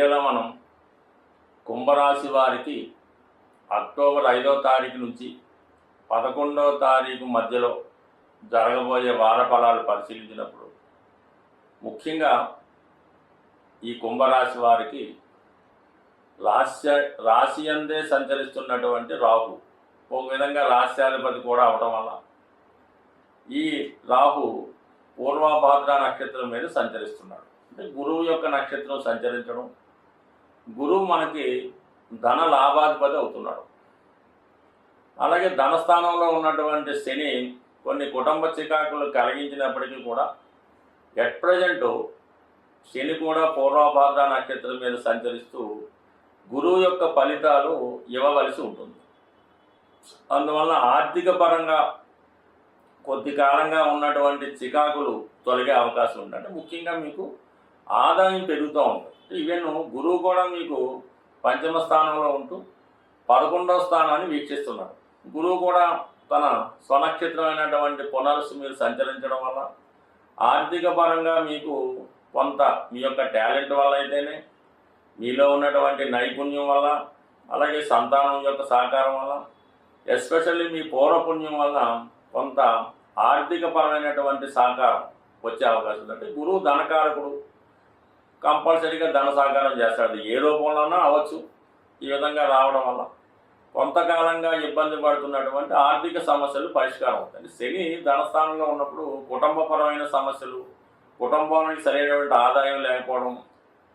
వీడియోలో మనం కుంభరాశి వారికి అక్టోబర్ ఐదో తారీఖు నుంచి పదకొండవ తారీఖు మధ్యలో జరగబోయే వార ఫలాలు పరిశీలించినప్పుడు ముఖ్యంగా ఈ కుంభరాశి వారికి రాశ్య రాశి అందే సంచరిస్తున్నటువంటి రాహు ఒక విధంగా రాశ్యాధిపతి కూడా అవటం వల్ల ఈ రాహు పూర్వభాద్ర నక్షత్రం మీద సంచరిస్తున్నాడు. అంటే గురువు యొక్క నక్షత్రం సంచరించడం గురువు మనకి ధన లాభాధిపతి అవుతున్నాడు. అలాగే ధనస్థానంలో ఉన్నటువంటి శని కొన్ని కుటుంబ చికాకులు కలిగించినప్పటికీ కూడా ఎట్ ప్రజెంట్ శని కూడా పూర్వభాద్ర నక్షత్రం మీద సంచరిస్తూ గురువు యొక్క ఫలితాలు ఇవ్వవలసి ఉంటుంది. అందువల్ల ఆర్థిక పరంగా కొద్ది కాలంగా ఉన్నటువంటి చికాకులు తొలగే అవకాశం ఉంది ముఖ్యంగా మీకు ఆదాయం పెరుగుతూ ఉంటుంది. ఈవెన్ గురువు కూడా మీకు పంచమ స్థానంలో ఉంటూ పదకొండవ స్థానాన్ని వీక్షిస్తున్నాడు గురువు కూడా తన స్వనక్షత్రమైనటువంటి పునరుసు మీరు సంచరించడం వల్ల ఆర్థిక పరంగా మీకు కొంత మీ యొక్క టాలెంట్ వల్ల అయితేనే మీలో ఉన్నటువంటి నైపుణ్యం వల్ల అలాగే సంతానం యొక్క సహకారం వల్ల ఎస్పెషల్లీ మీ పూర్వపుణ్యం వల్ల కొంత ఆర్థిక పరమైనటువంటి సహకారం వచ్చే అవకాశం ఉంది. అంటే గురువు ధనకారకుడు కంపల్సరీగా ధన సహకారం చేస్తాడు. ఏ రూపంలోనూ అవ్వచ్చు. ఈ విధంగా రావడం వల్ల కొంతకాలంగా ఇబ్బంది పడుతున్నటువంటి ఆర్థిక సమస్యలు పరిష్కారం అవుతాయి. శని ధనస్థానంలో ఉన్నప్పుడు కుటుంబపరమైన సమస్యలు కుటుంబానికి సరైనటువంటి ఆదాయం లేకపోవడం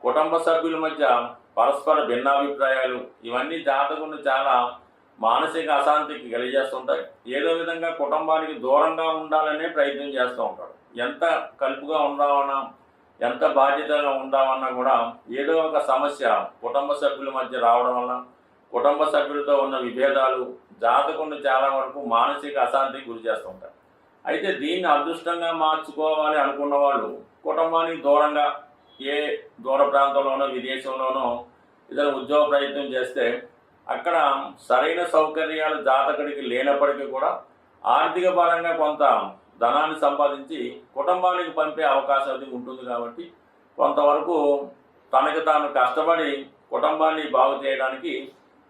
కుటుంబ సభ్యుల మధ్య పరస్పర భిన్నాభిప్రాయాలు ఇవన్నీ జాతకుని చాలా మానసిక అశాంతికి కలిగజేస్తుంటాయి. ఏదో విధంగా కుటుంబానికి దూరంగా ఉండాలనే ప్రయత్నం చేస్తూ ఉంటాడు. ఎంత కలుపుగా ఉండాలన్నా ఎంత బాధ్యతగా ఉందామన్నా కూడా ఏదో ఒక సమస్య కుటుంబ సభ్యుల మధ్య రావడం వల్ల కుటుంబ సభ్యులతో ఉన్న విభేదాలు జాతకుండా చాలా వరకు మానసిక అశాంతికి గురి చేస్తూ ఉంటారు అయితే దీన్ని అదృష్టంగా మార్చుకోవాలి అనుకున్న వాళ్ళు కుటుంబానికి దూరంగా ఏ దూర ప్రాంతంలోనో విదేశంలోనో ఇతర ఉద్యోగ ప్రయత్నం చేస్తే అక్కడ సరైన సౌకర్యాలు జాతకుడికి లేనప్పటికీ కూడా ఆర్థిక పరంగా కొంత ధనాన్ని సంపాదించి కుటుంబానికి పంపే అవకాశం అది ఉంటుంది కాబట్టి కొంతవరకు తనకు తాను కష్టపడి కుటుంబాన్ని బాగు చేయడానికి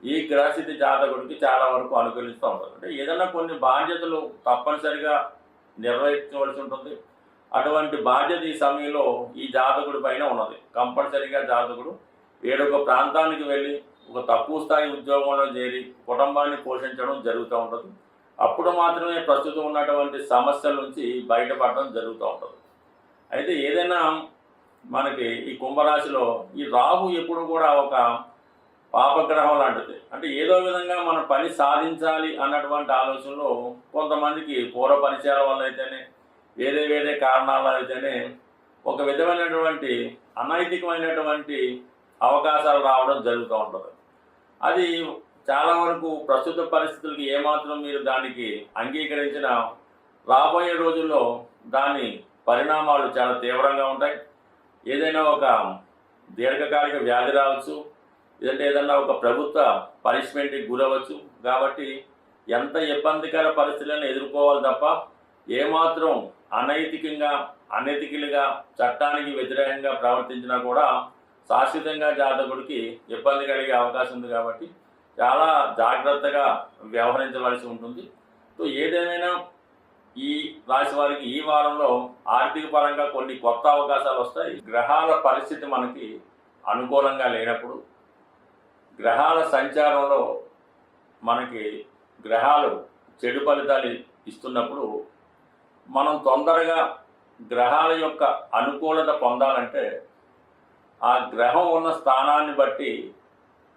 ఈ గ్రహస్థితి జాతకుడికి చాలా వరకు అనుకూలిస్తూ ఉంటుంది. అంటే ఏదైనా కొన్ని బాధ్యతలు తప్పనిసరిగా నిర్వహించవలసి ఉంటుంది. అటువంటి బాధ్యత ఈ సమయంలో ఈ జాతకుడి పైన ఉన్నది. కంపల్సరీగా జాతకుడు వేరొక ప్రాంతానికి వెళ్ళి ఒక తక్కువ స్థాయి ఉద్యోగంలో చేరి కుటుంబాన్ని పోషించడం జరుగుతూ ఉంటుంది. అప్పుడు మాత్రమే ప్రస్తుతం ఉన్నటువంటి సమస్యల నుంచి బయటపడడం జరుగుతూ ఉంటుంది. అయితే ఏదైనా మనకి ఈ కుంభరాశిలో ఈ రాహు ఎప్పుడు కూడా ఒక పాపగ్రహం లాంటిది. అంటే ఏదో విధంగా మన పని సాధించాలి అన్నటువంటి ఆలోచనలో కొంతమందికి పూర్వ పరిచయాల వల్ల అయితేనే వేరే వేరే కారణాల అయితేనే ఒక విధమైనటువంటి అనైతికమైనటువంటి అవకాశాలు రావడం జరుగుతూ ఉంటుంది. అది చాలా వరకు ప్రస్తుత పరిస్థితులకి ఏమాత్రం మీరు దానికి అంగీకరించిన రాబోయే రోజుల్లో దాని పరిణామాలు చాలా తీవ్రంగా ఉంటాయి. ఏదైనా ఒక దీర్ఘకాలిక వ్యాధి రావచ్చు లేదంటే ఏదన్నా ఒక ప్రభుత్వ పనిష్మెంట్కి గురవచ్చు. కాబట్టి ఎంత ఇబ్బందికర పరిస్థితులను ఎదుర్కోవాలి తప్ప ఏమాత్రం అనైతికంగా అనైతికలుగా చట్టానికి వ్యతిరేకంగా ప్రవర్తించినా కూడా శాశ్వతంగా జాతకుడికి ఇబ్బంది కలిగే అవకాశం ఉంది కాబట్టి చాలా జాగ్రత్తగా వ్యవహరించవలసి ఉంటుంది. సో ఏదేమైనా ఈ రాశి వారికి ఈ వారంలో ఆర్థిక పరంగా కొన్ని కొత్త అవకాశాలు వస్తాయి. గ్రహాల పరిస్థితి మనకి అనుకూలంగా లేనప్పుడు గ్రహాల సంచారంలో మనకి గ్రహాలు చెడు ఫలితాలు ఇస్తున్నప్పుడు మనం తొందరగా గ్రహాల యొక్క అనుకూలత పొందాలంటే ఆ గ్రహం ఉన్న స్థానాన్ని బట్టి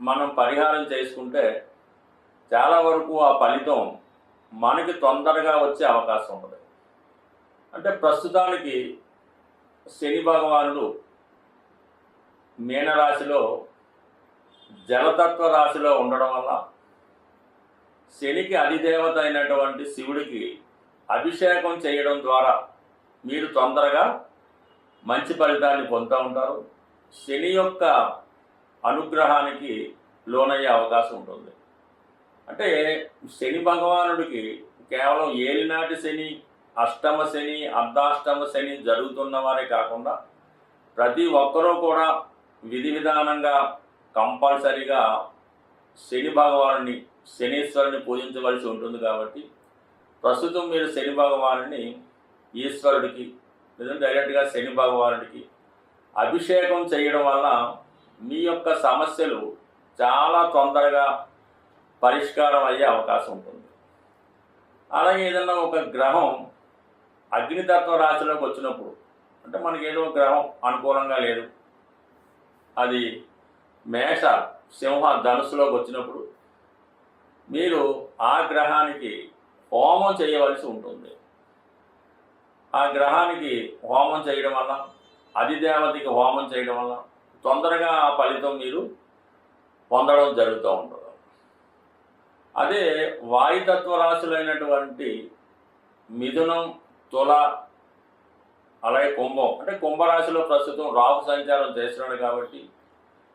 మనం పరిహారం చేసుకుంటే చాలా వరకు ఆ ఫలితం మనకి తొందరగా వచ్చే అవకాశం ఉంటుంది. అంటే ప్రస్తుతానికి శని భగవానుడు మీనరాశిలో జలతత్వ రాశిలో ఉండడం వల్ల శనికి అధిదేవత అయినటువంటి శివుడికి అభిషేకం చేయడం ద్వారా మీరు తొందరగా మంచి ఫలితాన్ని పొందుతూ ఉంటారు. శని యొక్క అనుగ్రహానికి లోనయ్యే అవకాశం ఉంటుంది. అంటే శని భగవానుడికి కేవలం ఏలినాటి శని అష్టమ శని అర్ధాష్టమ శని జరుగుతున్న వారే కాకుండా ప్రతి ఒక్కరూ కూడా విధి విధానంగా కంపల్సరిగా శని భగవానుని శనీశ్వరుని పూజించవలసి ఉంటుంది కాబట్టి ప్రస్తుతం మీరు శని భగవానుని ఈశ్వరుడికి లేదా డైరెక్ట్గా శని భగవానుడికి అభిషేకం చేయడం వల్ల మీ యొక్క సమస్యలు చాలా తొందరగా పరిష్కారం అయ్యే అవకాశం ఉంటుంది. అలాగే ఏదన్నా ఒక గ్రహం అగ్నితత్వ రాశిలోకి వచ్చినప్పుడు అంటే మనకి ఏదో ఒక గ్రహం అనుకూలంగా లేదు. అది మేష సింహ ధనుసులోకి వచ్చినప్పుడు మీరు ఆ గ్రహానికి హోమం చేయవలసి ఉంటుంది. ఆ గ్రహానికి హోమం చేయడం వల్ల అధిదేవతకి హోమం చేయడం వల్ల తొందరగా ఆ ఫలితం మీరు పొందడం జరుగుతూ ఉంటుంది. అదే వాయుతత్వ రాశులైనటువంటి మిథునం తుల అలాగే కుంభం. అంటే కుంభరాశిలో ప్రస్తుతం రాహు సంచారం చేస్తున్నాడు కాబట్టి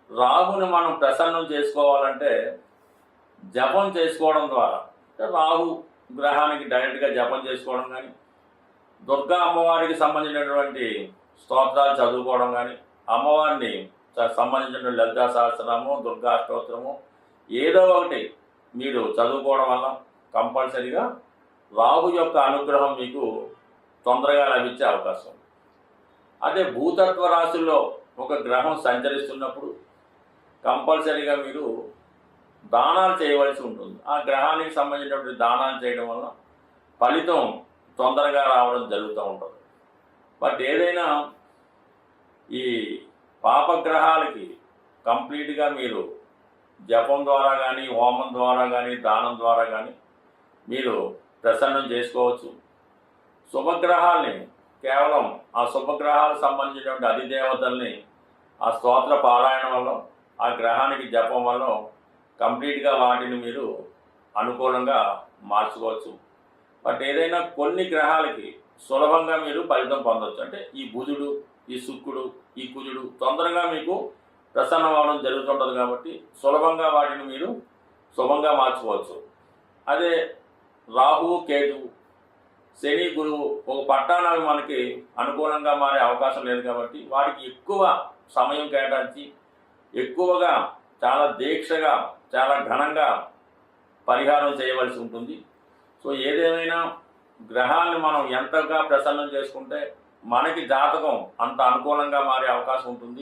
రాహుని మనం ప్రసన్నం చేసుకోవాలంటే జపం చేసుకోవడం ద్వారా అంటే రాహు గ్రహానికి డైరెక్ట్గా జపం చేసుకోవడం కానీ దుర్గా అమ్మవారికి సంబంధించినటువంటి స్తోత్రాలు చదువుకోవడం కానీ అమ్మవారిని సంబంధించిన లలితా సహస్రనామం దుర్గా అష్టోత్తరము ఏదో ఒకటి మీరు చదువుకోవడం వల్ల కంపల్సరిగా రాహు యొక్క అనుగ్రహం మీకు తొందరగా లభించే అవకాశం ఉంది. అదే భూతత్వ రాశుల్లో ఒక గ్రహం సంచరిస్తున్నప్పుడు కంపల్సరీగా మీరు దానాలు చేయవలసి ఉంటుంది ఆ గ్రహానికి సంబంధించినటువంటి దానాలు చేయడం వల్ల ఫలితం తొందరగా రావడం జరుగుతూ ఉంటుంది బట్ ఏదైనా ఈ పాపగ్రహాలకి కంప్లీట్గా మీరు జపం ద్వారా కానీ హోమం ద్వారా కానీ దానం ద్వారా కానీ మీరు ప్రసన్నం చేసుకోవచ్చు. శుభగ్రహాల్ని కేవలం ఆ శుభగ్రహాలకు సంబంధించినటువంటి అధిదేవతల్ని ఆ స్తోత్ర పారాయణం వల్ల ఆ గ్రహానికి జపం వల్ల కంప్లీట్గా వాటిని మీరు అనుకూలంగా మార్చుకోవచ్చు. బట్ ఏదైనా కొన్ని గ్రహాలకి సులభంగా మీరు ఫలితం పొందవచ్చు అంటే ఈ బుధుడు ఈ శుక్రుడు ఈ కుజుడు తొందరగా మీకు ప్రసన్నం అవడం జరుగుతుంటుంది కాబట్టి సులభంగా వాటిని మీరు శుభంగా మార్చుకోవచ్చు. అదే రాహువు కేతువు శని గురువు ఒక పట్టాణాలు మనకి అనుకూలంగా మారే అవకాశం లేదు కాబట్టి వాటికి ఎక్కువ సమయం కేటాయించి ఎక్కువగా చాలా దీక్షగా చాలా ఘనంగా పరిహారం చేయవలసి ఉంటుంది. సో ఏదేమైనా గ్రహాన్ని మనం ఎంతగా ప్రసన్నం చేసుకుంటే మనకి జాతకం అంత అనుకూలంగా మారే అవకాశం ఉంటుంది.